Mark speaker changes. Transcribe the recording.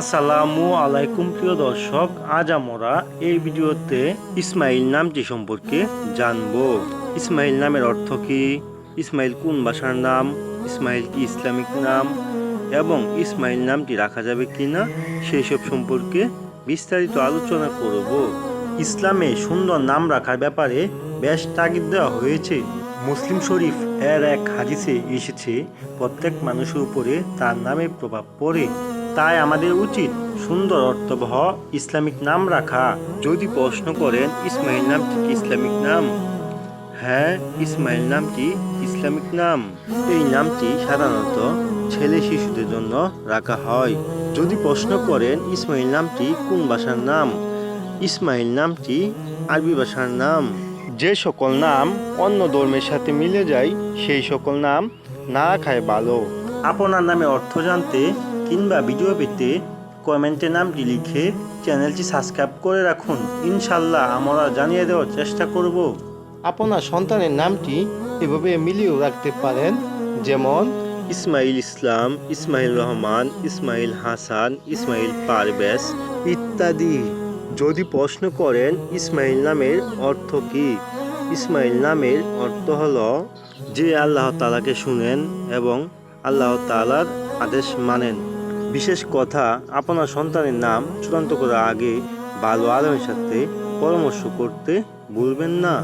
Speaker 1: আসসালামু আলাইকুম প্রিয় দর্শক, আজ আমরা এই ভিডিওতে ইসমাইল নামটি সম্পর্কে জানব। ইসমাইল নামের অর্থ কি? ইসমাইল কোন ভাষার নাম? ইসমাইল কি ইসলামিক নাম? এবং ইসমাইল নামটি রাখা যাবে কি না সেই সব সম্পর্কে বিস্তারিত আলোচনা করব। ইসলামে সুন্দর নাম রাখার ব্যাপারে বেশ তাগিদ দেওয়া হয়েছে। মুসলিম শরীফ এর এক হাদিসে এসেছে, প্রত্যেক মানুষের উপরে তার নামের প্রভাব পড়ে। তাই আমাদের উচিত সুন্দর অর্থবহ ইসলামিক নাম রাখা। যদি প্রশ্ন করেন, ইসমাইল নামটি কি ইসলামিক নাম? হ্যাঁ ইসমাইল নামটি ইসলামিক নাম? এই নামটি সাধারণত ছেলে শিশুদের জন্য রাখা হয়। যদি প্রশ্ন করেন, ইসমাইল নামটি কোন ভাষার নাম? ইসমাইল নামটি আরবি ভাষার নাম? যে সকল নাম অন্য ধর্মের সাথে মিলে যায়, সেই সকল নাম না রাখায় ভালো। আপনার নামে অর্থ জানতে কিংবা ভিডিও পেতে কমেন্টে নামটি লিখে চ্যানেলটি সাবস্ক্রাইব করে রাখুন। ইনশাল্লাহ আমরা জানিয়ে দেওয়ার চেষ্টা করব।
Speaker 2: আপনার সন্তানের নামটি এভাবে মিলিয়েও রাখতে পারেন যেমন
Speaker 1: ইসমাইল ইসলাম ইসমাইল রহমান ইসমাইল হাসান ইসমাইল পারভেজ ইত্যাদি। যদি প্রশ্ন করেন ইসমাইল নামের অর্থ কি? ইসমাইল নামের অর্থ হল যে আল্লাহ তালাকে শুনেন এবং আল্লাহ তালার আদেশ মানেন। বিশেষ কথা, আপনার সন্তানের নাম চূড়ান্ত করার আগে ভালো আলমের সাথে পরামর্শ করতে ভুলবেন না।